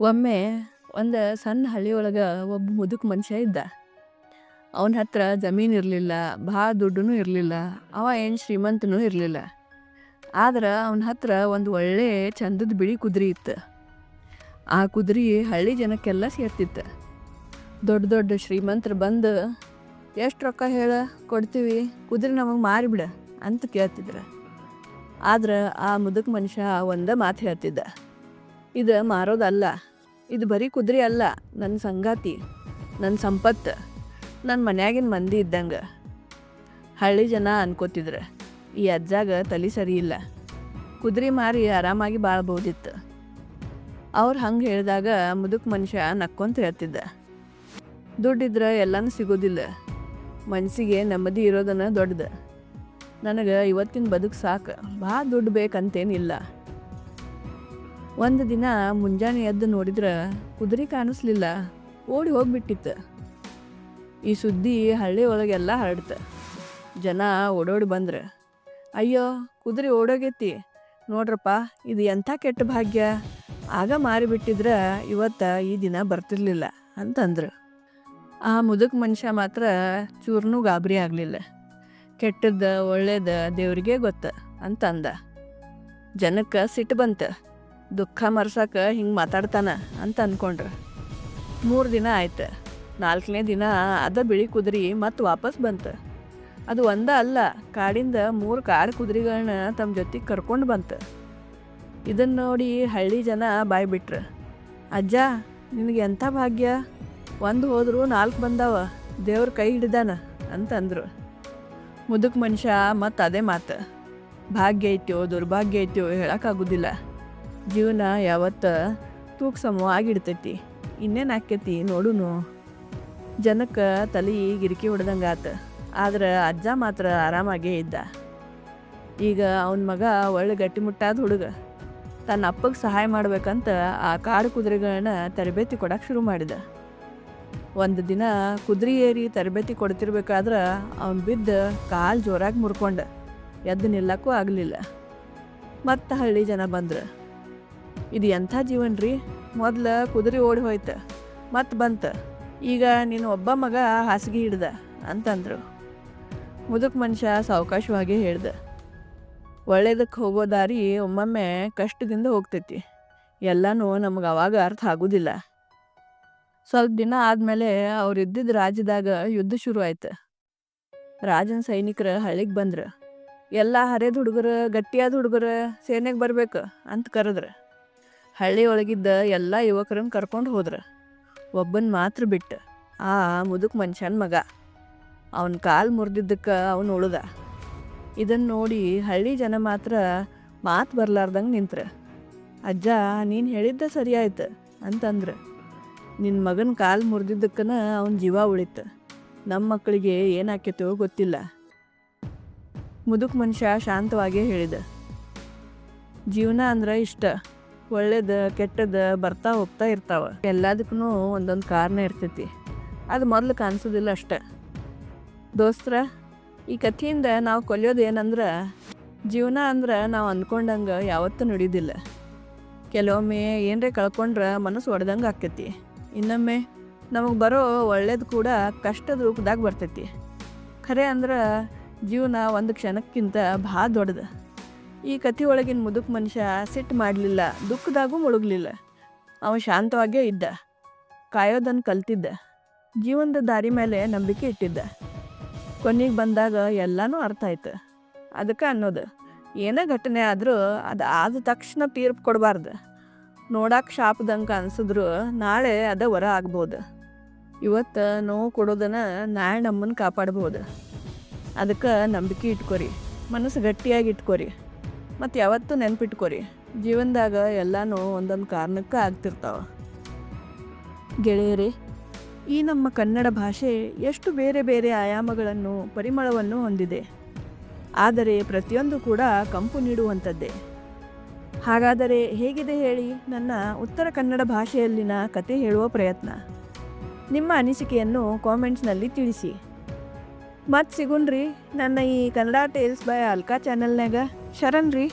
ಒಮ್ಮೆ ಒಂದು ಸಣ್ಣ ಹಳ್ಳಿ ಒಳಗೆ ಒಬ್ಬ ಮುದುಕ ಮನುಷ್ಯ ಇದ್ದ. ಅವನ ಹತ್ರ ಜಮೀನು ಇರಲಿಲ್ಲ, ಭಾಳ ದುಡ್ಡು ಇರಲಿಲ್ಲ, ಅವ ಏನು ಶ್ರೀಮಂತನೂ ಇರಲಿಲ್ಲ. ಆದ್ರೆ ಅವನ ಹತ್ರ ಒಂದು ಒಳ್ಳೆ ಚಂದದ ಬಿಳಿ ಕುದುರೆ ಇತ್ತು. ಆ ಕುದುರೆ ಹಳ್ಳಿ ಜನಕ್ಕೆಲ್ಲ ಸೇರ್ತಿತ್ತು. ದೊಡ್ಡ ದೊಡ್ಡ ಶ್ರೀಮಂತರು ಬಂದು, ಎಷ್ಟು ರೊಕ್ಕ ಹೇಳ, ಕೊಡ್ತೀವಿ, ಕುದುರೆ ನಮಗೆ ಮಾರಿಬಿಡ ಅಂತ ಕೇಳ್ತಿದ್ರು. ಆದ್ರೆ ಆ ಮುದುಕ ಮನುಷ್ಯ ಒಂದೇ ಮಾತು ಹೇಳ್ತಿದ್ದ. ಇದು ಮಾರೋದಲ್ಲ ಇದು ಬರೀ ಕುದುರೆ ಅಲ್ಲ ನನ್ನ ಸಂಗಾತಿ ನನ್ನ ಸಂಪತ್ತು ನನ್ನ ಮನ್ಯಾಗಿನ ಮಂದಿ ಇದ್ದಂಗೆ. ಹಳ್ಳಿ ಜನ ಅನ್ಕೋತಿದ್ರು, ಈ ಅಜ್ಜಾಗ ತಲೆ ಸರಿ ಇಲ್ಲ. ಕುದುರೆ ಮಾರಿ ಆರಾಮಾಗಿ ಬಾಳ್ಬೋದಿತ್ತು ಅವ್ರು ಹಂಗೆ ಹೇಳಿದಾಗ ಮುದುಕ ಮನುಷ್ಯ ನಕ್ಕೊಂತ ಹೇಳ್ತಿದ್ದ. ದುಡ್ಡಿದ್ರೆ ಎಲ್ಲನೂ ಸಿಗೋದಿಲ್ಲ. ಮನಸ್ಸಿಗೆ ನೆಮ್ಮದಿ ಇರೋದನ್ನ ದೊಡ್ಡದು. ನನಗೆ ಇವತ್ತಿನ ಬದುಕು ಸಾಕು ಭಾಳ ದುಡ್ಡು ಬೇಕಂತೇನಿಲ್ಲ. ಒಂದು ದಿನ ಮುಂಜಾನೆ ಎದ್ದು ನೋಡಿದ್ರೆ ಕುದುರೆ ಕಾಣಿಸ್ಲಿಲ್ಲ, ಓಡಿ ಹೋಗ್ಬಿಟ್ಟಿತ್ತು. ಈ ಸುದ್ದಿ ಹಳ್ಳಿ ಒಳಗೆಲ್ಲ ಹರಡ್ತು. ಜನ ಓಡೋಡಿ ಬಂದ್ರೆ, ಅಯ್ಯೋ, ಕುದುರೆ ಓಡೋಗೈತಿ. ನೋಡ್ರಪ್ಪ, ಇದು ಎಂಥ ಕೆಟ್ಟ ಭಾಗ್ಯ. ಆಗ ಮಾರಿಬಿಟ್ಟಿದ್ರೆ ಇವತ್ತು ಈ ದಿನ ಬರ್ತಿರ್ಲಿಲ್ಲ ಅಂತಂದ್ರು. ಆ ಮುದುಕ ಮನುಷ್ಯ ಮಾತ್ರ ಚೂರ್ನೂ ಗಾಬರಿ ಆಗಲಿಲ್ಲ. ಕೆಟ್ಟದ್ದು ಒಳ್ಳೇದ ದೇವ್ರಿಗೆ ಗೊತ್ತ ಅಂತಂದ. ಜನಕ್ಕೆ ಸಿಟ್ಟು ಬಂತ. ದುಃಖ ಮರ್ಸಕ್ಕೆ ಹಿಂಗೆ ಮಾತಾಡ್ತಾನ ಅಂತ ಅಂದ್ಕೊಂಡ್ರು ಮೂರು ದಿನ ಆಯ್ತು. ನಾಲ್ಕನೇ ದಿನ ಅದ ಬಿಳಿ ಕುದುರೆ ಮತ್ತೆ ವಾಪಸ್ ಬಂತು. ಅದು ಒಂದ ಅಲ್ಲ, ಕಾಡಿಂದ ಮೂರು ಕಾಡು ಕುದುರೆಗಳನ್ನ ತಮ್ಮ ಜೊತೆಗೆ ಕರ್ಕೊಂಡು ಬಂತು. ಇದನ್ನು ನೋಡಿ ಹಳ್ಳಿ ಜನ ಬಾಯಿ ಬಿಟ್ರು. ಅಜ್ಜ, ನಿನಗೆ ಎಂಥ ಭಾಗ್ಯ? ಒಂದು ಹೋದರೂ ನಾಲ್ಕು ಬಂದಾವ. ದೇವ್ರ ಕೈ ಹಿಡ್ದಾನ ಅಂತಂದರು ಮುದುಕ ಮನುಷ್ಯ ಮತ್ತು ಅದೇ ಮಾತು. ಭಾಗ್ಯ ಐತ್ಯೋ, ದುರ್ಭಾಗ್ಯ ಐತ್ಯೋ ಹೇಳೋಕ್ಕಾಗೋದಿಲ್ಲ ಜೀವನ ಯಾವತ್ತ ತೂಕ ಸಮವಾಗಿಡ್ತೈತಿ, ಇನ್ನೇನು ಆಕ್ಕೈತಿ ನೋಡುನು. ಜನಕ್ಕೆ ತಲೆ ಗಿರಿಕಿ ಹೊಡೆದಂಗೆ ಆತು ಆದ್ರೆ ಅಜ್ಜ ಮಾತ್ರ ಆರಾಮಾಗೇ ಇದ್ದ. ಈಗ ಅವನ ಮಗ ಒಳ್ಳೆ ಗಟ್ಟಿಮುಟ್ಟಾದ ಹುಡುಗ, ತನ್ನ ಅಪ್ಪಗೆ ಸಹಾಯ ಮಾಡ್ಬೇಕಂತ ಆ ಕಾಡು ಕುದುರೆಗಳನ್ನ ತರಬೇತಿ ಕೊಡಕ್ಕೆ ಶುರು ಮಾಡಿದ. ಒಂದು ದಿನ ಕುದುರೆ ಏರಿ ತರಬೇತಿ ಕೊಡ್ತಿರ್ಬೇಕಾದ್ರೆ ಅವ್ನು ಬಿದ್ದು ಕಾಲು ಜೋರಾಗಿ ಮುರ್ಕೊಂಡ, ಎದ್ದು ನಿಲ್ಲಕ್ಕೂ ಆಗಲಿಲ್ಲ. ಮತ್ತೆ ಹಳ್ಳಿ ಜನ ಬಂದ್ರು ಇದು ಎಂಥ ಜೀವನ ರೀ? ಮೊದಲು ಕುದುರೆ ಓಡಿ ಹೋಯ್ತು, ಮತ್ತೆ ಬಂತು. ಈಗ ನೀನು ಒಬ್ಬ ಮಗ ಹಾಸಿಗೆ ಹಿಡ್ದ ಅಂತಂದರು. ಮುದುಕ ಮನುಷ್ಯ ಸಾವಕಾಶವಾಗಿ ಹೇಳ್ದ. ಒಳ್ಳೇದಕ್ಕೆ ಹೋಗೋ ದಾರಿ ಒಮ್ಮೊಮ್ಮೆ ಕಷ್ಟದಿಂದ ಹೋಗ್ತೈತಿ. ಎಲ್ಲನೂ ನಮಗೆ ಅವಾಗ ಅರ್ಥ ಆಗೋದಿಲ್ಲ. ಸ್ವಲ್ಪ ದಿನ ಆದಮೇಲೆ ಅವ್ರು ಇದ್ದಿದ್ದ ರಾಜ್ಯದಾಗ ಯುದ್ಧ ಶುರು ಆಯ್ತು. ರಾಜನ ಸೈನಿಕರು ಹಳ್ಳಿಗೆ ಬಂದ್ರು. ಎಲ್ಲ ಹರಿದ ಹುಡುಗರು, ಗಟ್ಟಿಯಾದ ಹುಡುಗರು ಸೇನೆಗೆ ಬರಬೇಕು ಅಂತ ಕರೆದ್ರು. ಹಳ್ಳಿ ಒಳಗಿದ್ದ ಎಲ್ಲ ಯುವಕರನ್ನ ಕರ್ಕೊಂಡು ಹೋದ್ರು. ಒಬ್ಬನ್ ಮಾತ್ರ ಬಿಟ್ಟು. ಆ ಮುದುಕ್ ಮನುಷ್ಯನ ಮಗ. ಅವನ ಕಾಲು ಮುರಿದಿದ್ದಕ್ಕೆ ಅವನು ಉಳ್ದ. ಇದನ್ನು ನೋಡಿ ಹಳ್ಳಿ ಜನ ಮಾತ್ರ ಮಾತು ಬರ್ಲಾರ್ದಂಗೆ ನಿಂತ್ರ. ಅಜ್ಜ, ನೀನು ಹೇಳಿದ್ದ ಸರಿ ಆಯ್ತು ಅಂತಂದ್ರೆ. ನಿನ್ನ ಮಗನ ಕಾಲು ಮುರಿದಿದ್ದಕ್ಕನ ಅವನ ಜೀವ ಉಳಿತು. ನಮ್ಮ ಮಕ್ಕಳಿಗೆ ಏನಾಕೈತೋ ಗೊತ್ತಿಲ್ಲ. ಮುದುಕ್ ಮನುಷ್ಯ ಶಾಂತವಾಗೇ ಹೇಳಿದ. ಜೀವನ ಅಂದ್ರೆ ಇಷ್ಟ. ಒಳ್ಳೇದು ಕೆಟ್ಟದ್ದು ಬರ್ತಾ ಹೋಗ್ತಾ ಇರ್ತಾವ. ಎಲ್ಲದಕ್ಕೂ ಒಂದೊಂದು ಕಾರಣ ಇರ್ತೈತಿ. ಅದು ಮೊದಲು ಕಾಣಿಸೋದಿಲ್ಲ ಅಷ್ಟೆ. ದೋಸ್ತ್ರ, ಈ ಕಥೆಯಿಂದ ನಾವು ಕಲಿಯೋದು ಏನಂದ್ರೆ, ಜೀವನ ಅಂದ್ರೆ ನಾವು ಅಂದ್ಕೊಂಡಂಗೆ ಯಾವತ್ತೂ ನಡೆಯೋದಿಲ್ಲ. ಕೆಲವೊಮ್ಮೆ ಏನರೇ ಕಳ್ಕೊಂಡ್ರೆ ಮನಸ್ಸು ಒಡೆದಂಗೆ ಆಕ್ಕೈತಿ ಇನ್ನೊಮ್ಮೆ ನಮಗೆ ಬರೋ ಒಳ್ಳೇದು ಕೂಡ ಕಷ್ಟದ ರೂಪದಾಗ ಬರ್ತೈತಿ. ಖರೆ ಅಂದ್ರೆ ಜೀವನ ಒಂದು ಕ್ಷಣಕ್ಕಿಂತ ಭಾಳ ದೊಡ್ಡದು. ಈ ಕಥೆಯೊಳಗಿನ ಮುದುಕ ಮನುಷ್ಯ ಸಿಟ್ಟು ಮಾಡಲಿಲ್ಲ, ದುಃಖದಾಗೂ ಮುಳುಗಲಿಲ್ಲ. ಅವ ಶಾಂತವಾಗೇ ಇದ್ದ. ಕಾಯೋದನ್ನು ಕಲ್ತಿದ್ದ. ಜೀವನದ ದಾರಿ ಮೇಲೆ ನಂಬಿಕೆ ಇಟ್ಟಿದ್ದ. ಕೊನೆಗೆ ಬಂದಾಗ ಎಲ್ಲನೂ ಅರ್ಥ ಆಯ್ತು. ಅದಕ್ಕೆ ಅನ್ನೋದು, ಏನೇ ಘಟನೆ ಆದರೂ ಅದು ಆದ ತಕ್ಷಣ ತೀರ್ಪು ಕೊಡಬಾರ್ದು. ನೋಡಕ್ಕೆ ಶಾಪದಂಗೆ ಅನ್ಸಿದ್ರು ನಾಳೆ ಅದ ವರ ಆಗ್ಬೋದು. ಇವತ್ತು ನೋವು ಕೊಡೋದನ್ನ ನಾಳೆ ನಮ್ಮನ್ನು ಕಾಪಾಡ್ಬೋದು. ಅದಕ್ಕೆ ನಂಬಿಕೆ ಇಟ್ಕೊರಿ. ಮನಸ್ಸು ಗಟ್ಟಿಯಾಗಿ ಇಟ್ಕೊರಿ. ಮತ್ತು ಯಾವತ್ತೂ ನೆನ್ಪಿಟ್ಕೊರಿ, ಜೀವನದಾಗ ಎಲ್ಲನೂ ಒಂದೊಂದು ಕಾರಣಕ್ಕೆ ಆಗ್ತಿರ್ತಾವೆ. ಗೆಳೆಯರೇ, ಈ ನಮ್ಮ ಕನ್ನಡ ಭಾಷೆ ಎಷ್ಟು ಬೇರೆ ಬೇರೆ ಆಯಾಮಗಳನ್ನು, ಪರಿಮಳವನ್ನು ಹೊಂದಿದೆ. ಆದರೆ ಪ್ರತಿಯೊಂದು ಕೂಡ ಕಂಪು ನೀಡುವಂಥದ್ದೇ. ಹಾಗಾದರೆ ಹೇಗಿದೆ ಹೇಳಿ ನನ್ನ ಉತ್ತರ ಕನ್ನಡ ಭಾಷೆಯಲ್ಲಿನ ಕತೆ ಹೇಳುವ ಪ್ರಯತ್ನ. ನಿಮ್ಮ ಅನಿಸಿಕೆಯನ್ನು ಕಾಮೆಂಟ್ಸ್ನಲ್ಲಿ ತಿಳಿಸಿ. ಮತ್ತೆ ಸಿಗುಣ್ರಿ ನನ್ನ ಈ ಕನ್ನಡ ಟೇಲ್ಸ್ ಬೈ ಅಲ್ಕಾ ಚಾನಲ್ನಾಗ ಶರಣ್ ರೀ